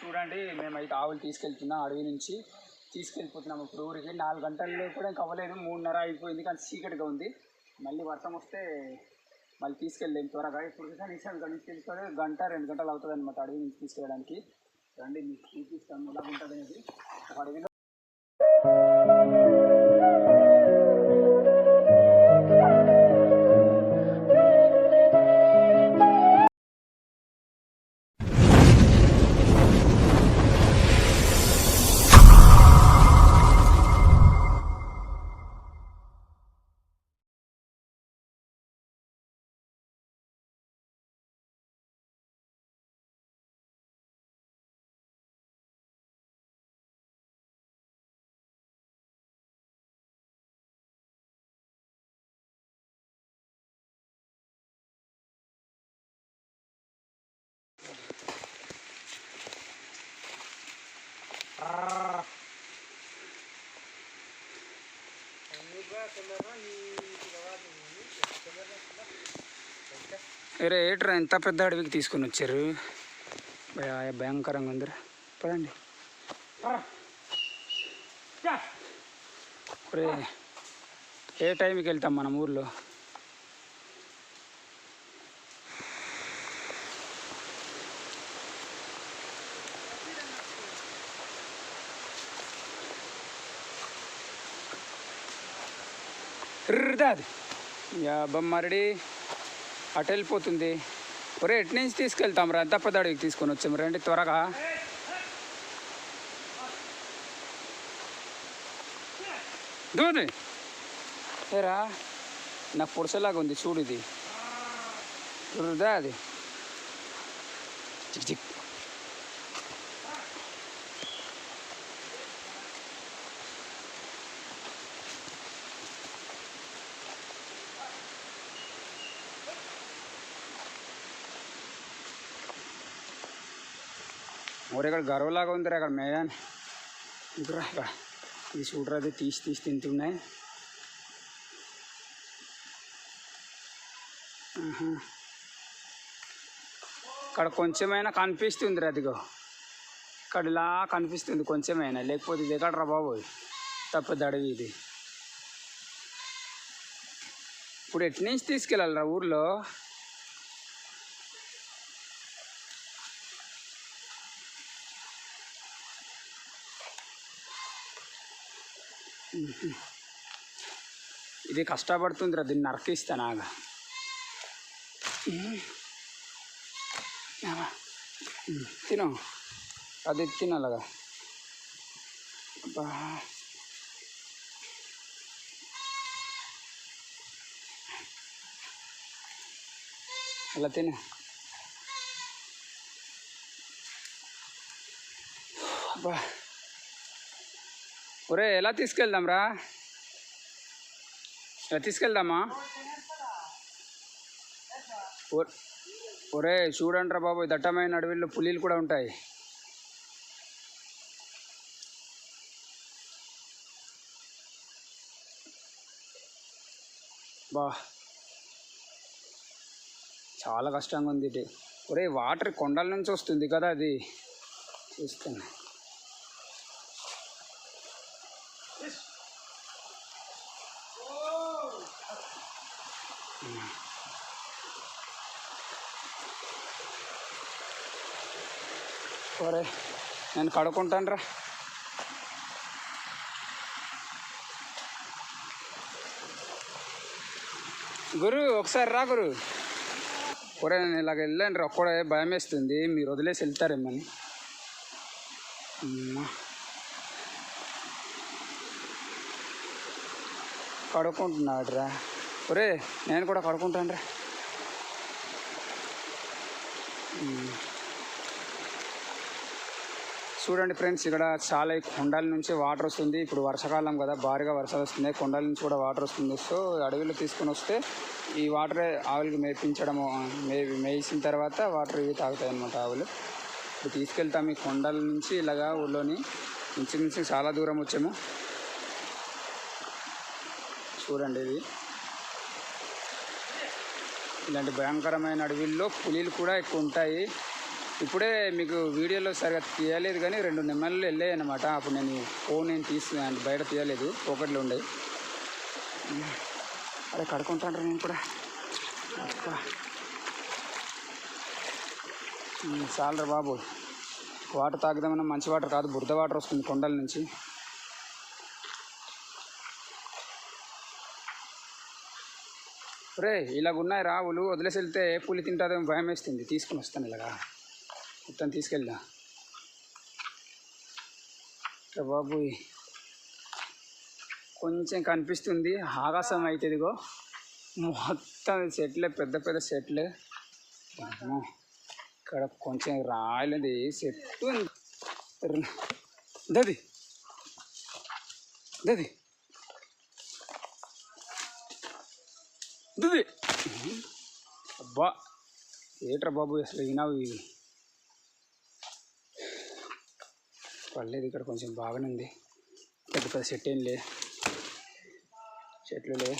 చూడండి మేమైతే ఆవులు తీసుకెళ్తున్నాం అడవి నుంచి. తీసుకెళ్ళిపోతున్నాం. ఇప్పుడు ఊరికి నాలుగు గంటల్లో కూడా ఇంకా అవ్వలేదు. మూడున్నర అయిపోయింది కానీ చీకటిగా ఉంది. మళ్ళీ వర్షం వస్తే మళ్ళీ తీసుకెళ్ళలేము త్వరగా. ఇప్పుడు కనీసం ఇక్కడ నుంచి గంట రెండు గంటలు అవుతుంది అనమాట అడవి నుంచి తీసుకెళ్ళడానికి. రండి మీకు చూపిస్తాను ఎలా ఉంటుంది అనేది అడవిలో అరే ఏట్రా ఎంత పెద్ద అడవికి తీసుకొని వచ్చారు? భయంకరంగా ఉందిరా. పదండి. ఏ టైంకి వెళ్తాం మనం ఊర్లో? దాది యా బొమ్మరడి అటు వెళ్ళిపోతుంది. ఒరే ఎటు నుంచి తీసుకెళ్తాం రా? దప్పదాడికి తీసుకొని వచ్చాము రండి త్వరగా. దూది. ఏరా నాకు పొడసలాగా ఉంది చూడు ఇది. రుదా అది చిక్ చిక్. మరి ఇక్కడ గర్వలాగా ఉందిరా అక్కడ మేయాన్ ఇక్కడ ఇక్కడ. ఇది చూడరా అది తీసి తీసి తింటున్నాయి. ఇక్కడ కొంచెమైనా కనిపిస్తుంది అదిగో ఇక్కడ ఇలా కనిపిస్తుంది కొంచెమైనా లేకపోతే ఇది ఎక్కడరా బాబు? తప్పదు అడవి ఇది. ఇప్పుడు ఎట్నుంచి తీసుకెళ్ళాలి రా ఊర్లో? ఇది కష్టపడుతుందిరా దీన్ని నరకిస్తాను నాగా. తిను. అది తినాలగా. అబ్బా. అలా తిను. అబ్బా. ఒరే ఎలా తీసుకెళ్దాం రా? ఎలా తీసుకెళ్దామా? ఒరే చూడండి రా బాబు దట్టమైన అడవిలో పులీలు కూడా ఉంటాయి. బా. చాలా కష్టంగా ఉంది ఇది. ఒరే వాటర్ కొండల నుంచి వస్తుంది కదా అది. చూస్తున్నా. ఒరే నేను కడుక్కుంటాను రా గురు ఒకసారి రా గురు. ఒరే నేను ఇలాగ వెళ్ళాను రా ఒక్కడే భయం వేస్తుంది మీరు వదిలేసి వెళ్తారేమని కడుక్కుంటున్నాడు రా ఒరే నేను కూడా కడుక్కుంటాను రా చూడండి ఫ్రెండ్స్ ఇక్కడ చాలా కొండల నుంచి వాటర్ వస్తుంది. ఇప్పుడు వర్షాకాలం కదా భారీగా వర్షాలు వస్తున్నాయి. కొండల నుంచి కూడా వాటర్ వస్తుంది. సో అడవిలో తీసుకొని వస్తే ఈ వాటర్ ఆవులకి మేపించడము మే మేసిన తర్వాత వాటర్ ఇవి తాగుతాయి అన్నమాట ఆవులు. ఇప్పుడు తీసుకెళ్తాము ఈ కొండల నుంచి ఇలాగా ఊళ్ళోని ఇంచుమించు చాలా దూరం వచ్చాము. చూడండి ఇది. ఇలాంటి భయంకరమైన అడవిల్లో పులిలు కూడా ఎక్కువ ఉంటాయి. ఇప్పుడే మీకు వీడియోలో సరిగా తీయలేదు కానీ రెండు నెమ్మలు వెళ్ళాయి అనమాట అప్పుడు నేను ఫోన్ నేను తీసి బయట తీయలేదు ఒకటిలో ఉండే. అరే కడుకుంటాను నేను కూడా. చాలరా బాబు. వాటర్ తాగుదామన్నా మంచి వాటర్ కాదు బురద వాటర్ వస్తుంది కొండల నుంచి. రే ఇలాగున్నాయి రావులు వదిలేసి వెళ్తే పులి తింటారేమో భయం వేస్తుంది తీసుకుని వస్తాను ఇలాగా మొత్తం తీసుకెళ్దా రే బాబు కొంచెం కనిపిస్తుంది ఆకాశం అవుతుందిగో మొత్తం చెట్లే పెద్ద పెద్ద సెట్లే ఇక్కడ కొంచెం రాయలేదు చెట్టు ఉంది. దది దది అబ్బా ఏట్రా బాబు అసలు వినావు ఇవి పర్లేదు ఇక్కడ కొంచెం బాగానే ఉంది. పెద్ద పెద్ద చెట్టు ఏం లే చెట్లు లే.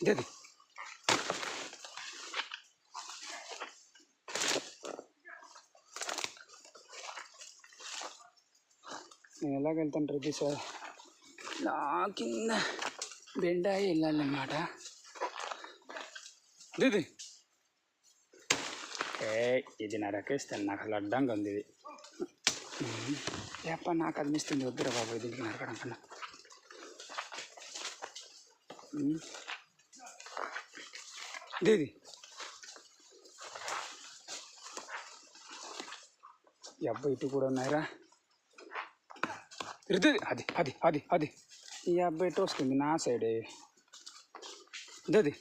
ఇదేది నేను ఎలాగ వెళ్తాను రెడ్డి సార్ నా కింద బెండాయి వెళ్ళాలన్నమాట. దీది. ఏ ఇది నరకేస్తాను నాకు అసలు అడ్డంగా ఉంది ఇది. ఏప్ప నాకు అనిపిస్తుంది వద్దురా బాబు దీనికి నరకడం కన్నా. ఈ అబ్బాయి ఇటు కూడా ఉన్నాయిరా. ఇది అది అది అది. అది ఈ అబ్బాయి ఇటు వస్తుంది నా సైడే ఇది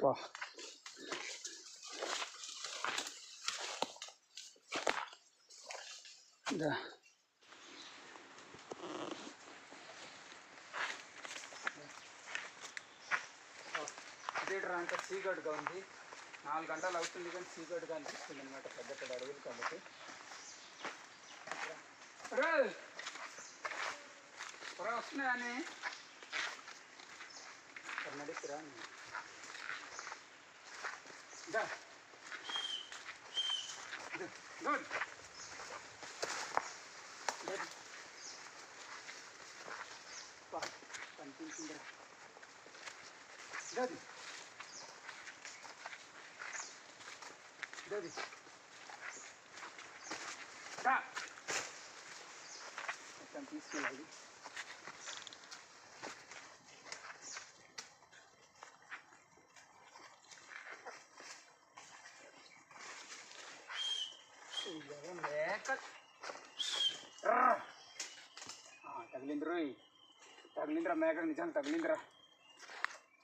వా దా థియేటర్ అంతా చీకటిగా ఉంది. నాలుగు గంటలు అవుతుంది కానీ చీకటిగా అనిపిస్తుంది అనమాట పెద్ద పెద్ద అడవులు కాబట్టి. రే! వస్తున్నాయని నడిపిరా దా. గుడ్ కనిపించిందిరా. Daddy. Daddy. Stop. మొత్తం తీసుకెళ్ళాలి మేక తగిలిందిరా తగిలిందిరా మేక నిజానికి తగిలిందిరా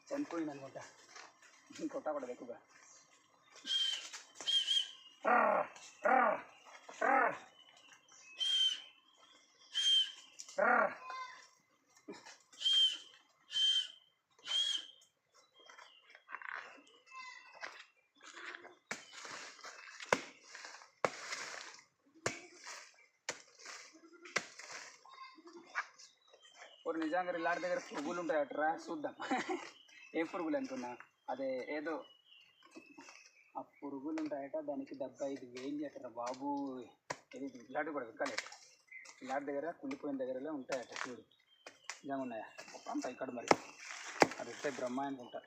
చనిపోయింది అనమాట కొట్టకూడదు ఎక్కువగా ఒక నిజంగా ఇలాంటి దగ్గర పురుగులు ఉంటాయట్రా చూద్దాం ఏ పురుగులు అనుకున్నా అదే ఏదో ఆ పురుగులు ఉంటాయట దానికి డెబ్బై ఐదు వేలు చేస్తారు బాబు. ఇది? ఇలాంటి కూడా విక్కలేట ఇలాంటి దగ్గర కుళ్ళిపోయిన దగ్గరలో ఉంటాయట చూడు. నిజంగా ఉన్నాయా? అంత ఇక్కడ మరి. అది వస్తే బ్రహ్మ అనుకుంటా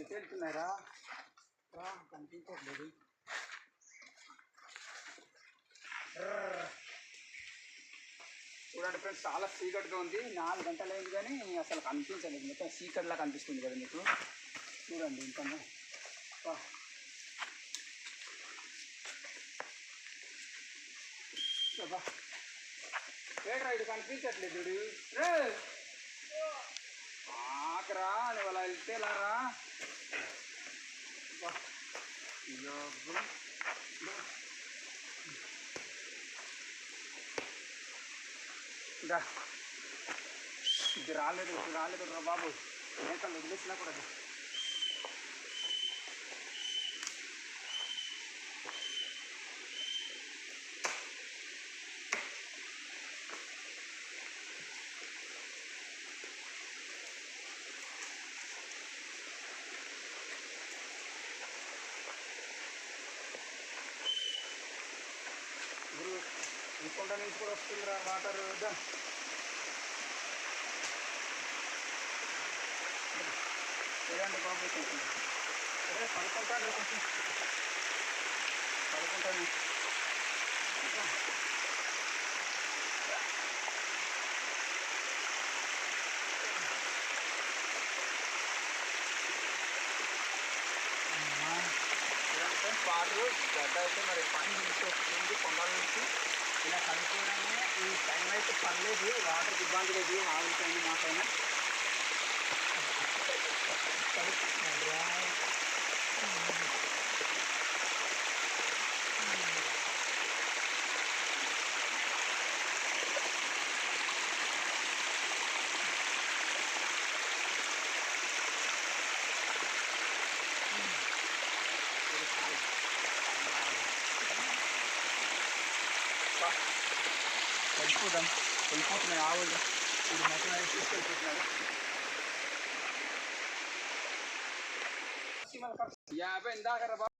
ఎటు వెళ్తున్నారా కనిపించట్లేదు. చూడండి ఫ్రెండ్స్ చాలా సీకట్గా ఉంది. నాలుగు గంటలు అయింది కానీ అసలు కనిపించలేదు. మొత్తం సీకట్లా కనిపిస్తుంది కదా మీకు. చూడండి ఇంకా. వా. ఇటు కనిపించట్లేదు ఇడు ఆకరా నువ్వు అలా వెళ్తే ఎలా రా అబ్బా. అయ్యో, అబ్బా. ఇంకా ఇది రాలేదు ఇది రాలేదు రా బాబు. మేకలు వదిలేసినా కూడా అది. ఇప్పుడు ఈ కొండ నుంచి కూడా వస్తుందిరా వాటర్ దా. చూడండి బాబు కొంచెం. సరే పడుకుంటాను కొంచెం. పడుకుంటాను వాటర్ గడ్డ అయితే మరి పని నుంచి వస్తుంది కొండల నుంచి. ఇలా కలుపుకోవడమే ఈ టైం అయితే పర్లేదు. వాటర్ ఇబ్బంది లేదు. ఆగుతుంది మాకైనా వెళ్ళిపోదాం. వెళ్ళిపోతున్నాయి ఆవులు ఇది మొత్తం తీసుకెళ్ళిపోతున్నారు. యాభై ఇందాక